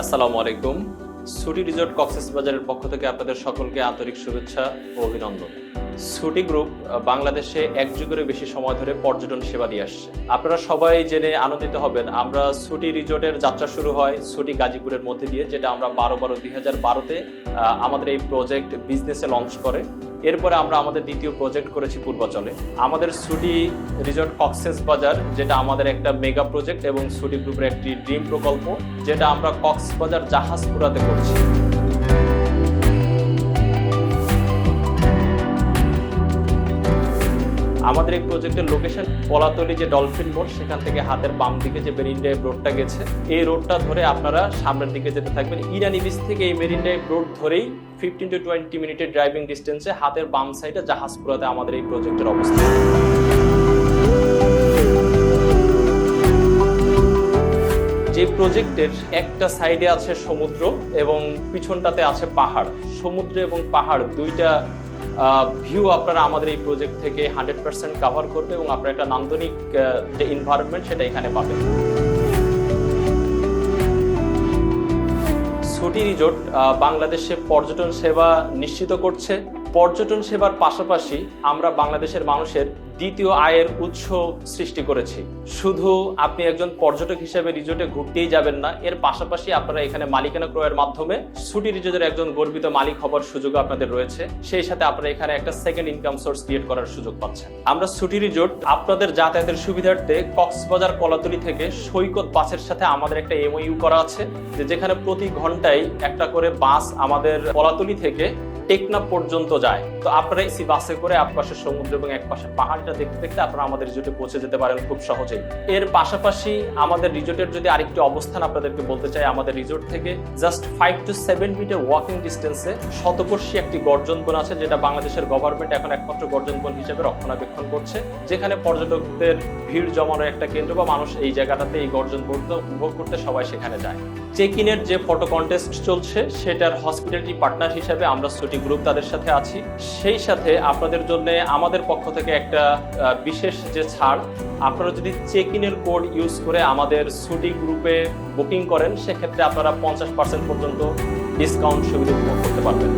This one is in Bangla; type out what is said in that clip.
আসসালামু আলাইকুম। সুটি রিজর্ট কক্সেস বাজারের পক্ষ থেকে আপনাদের সকলকে আন্তরিক শুভেচ্ছা ও অভিনন্দন। সুটি গ্রুপ বাংলাদেশে এক যুগেরও বেশি সময় ধরে পর্যটন সেবা দিয়ে আসছে। আপনারা সবাই জেনে আনন্দিত হবেন, আমরা সুটি রিজোর্টের যাত্রা শুরু হয় সুটি গাজীপুরের মধ্যে দিয়ে, যেটা আমরা বারো বারো দুই হাজার বারোতে আমাদের এই প্রজেক্ট বিজনেসে লঞ্চ করে। এরপরে আমরা আমাদের দ্বিতীয় প্রজেক্ট করেছি পূর্বাচলে আমাদের সুটি রিসোর্ট কক্সেস বাজার, যেটা আমাদের একটা মেগা প্রজেক্ট এবং সুটি গ্রুপের একটি ড্রিম প্রকল্প, যেটা আমরা কক্সবাজার জাহাজ জাহাজপুরাতে করছি। আমাদের এই প্রজেক্টের লোকেশন পলাতলি যে ডলফিন বোর্ড সেখান থেকে হাতের বাম দিকে যে মেরিন ড্রাইভ রোডটা গেছে, এই রোডটা ধরে আপনারা সামনের দিকে যেতে থাকবেন। ইরানি বিচ থেকে এই মেরিন ড্রাইভ রোড ধরেই ফিফটিন টু টোয়েন্টি মিনিটের ড্রাইভিং ডিস্টেন্সে হাতের বাম সাইডে জাহাজপুরাতে আমাদের এই প্রজেক্টের অবস্থান যে প্রজেক্টের একটা সাইডে আছে সমুদ্র এবং পিছনটাতে আছে পাহাড়। সমুদ্র এবং পাহাড় দুইটা ভিউ আপনারা আমাদের এই প্রজেক্ট থেকে হান্ড্রেড পার্সেন্ট কাভার করবে এবং আপনারা একটা নান্দনিক যে এনভায়রনমেন্ট সেটা এখানে পাবেন। ছুটি রিজোর্ট বাংলাদেশে পর্যটন সেবা নিশ্চিত করছে। পর্যটন সেবার পাশাপাশি আমরা বাংলাদেশের মানুষের দ্বিতীয় আয়ের উৎস সৃষ্টি করেছি। শুধু আপনি একজন পর্যটক হিসেবে রিজোর্টে ঘুরতেই যাবেন না, এর পাশাপাশি আপনারা এখানে মালিকানা ক্রয়ের মাধ্যমে ছুটি রিজোর্টের একজন গর্বিত মালিক হবার সুযোগ আপনাদের রয়েছে। সেই সাথে আপনারা এখানে একটা সেকেন্ড ইনকাম সোর্স ক্রিয়েট করার সুযোগ পাচ্ছেন। আমরা ছুটি রিজোর্ট আপনাদের যাতায়াতের সুবিধার্থে কক্সবাজার কলাতলি থেকে সৈকত বাসের সাথে আমাদের একটা এমওইউ করা আছে যেখানে প্রতি ঘন্টায় একটা করে বাস আমাদের কলাতলি থেকে টেকনাফ পর্যন্ত যায়। তো আপনারা এসি বাসে করে একপাশে সমুদ্র এবং একপাশে পাহাড়টা দেখতে দেখতে আপনারা আমাদের রিজোর্টে পৌঁছে যেতে পারেন খুব সহজেই। এর পাশাপাশি আমাদের রিজোর্টের যদি আরেকটি অবস্থান আপনাদেরকে বলতে চাই, আমাদের রিজোর্ট থেকে just five to seven metre walking ডিস্টেন্সে শতবর্ষী একটি গর্জন বন আছে, যেটা বাংলাদেশের গভর্নমেন্ট এখন একমাত্র গর্জন বন হিসেবে রক্ষণাবেক্ষণ করছে। যেখানে পর্যটকদের ভিড় জমানোর একটা কেন্দ্র বা মানুষ এই জায়গাটাতে এই গর্জন বনটা উপভোগ করতে সবাই সেখানে যায়। চেক ইনের যে ফটো কন্টেস্ট চলছে, সেটার হসপিটালিটি পার্টনার হিসেবে আমরা সুটি গ্রুপ তাদের সাথে আছি। সেই সাথে আপনাদের জন্য আমাদের পক্ষ থেকে একটা বিশেষ যে ছাড়, আপনারা যদি চেক ইনের কোড ইউজ করে আমাদের সুটি গ্রুপে বুকিং করেন, সেক্ষেত্রে আপনারা পঞ্চাশ পার্সেন্ট পর্যন্ত ডিসকাউন্ট সুবিধা উপভোগ করতে পারবেন।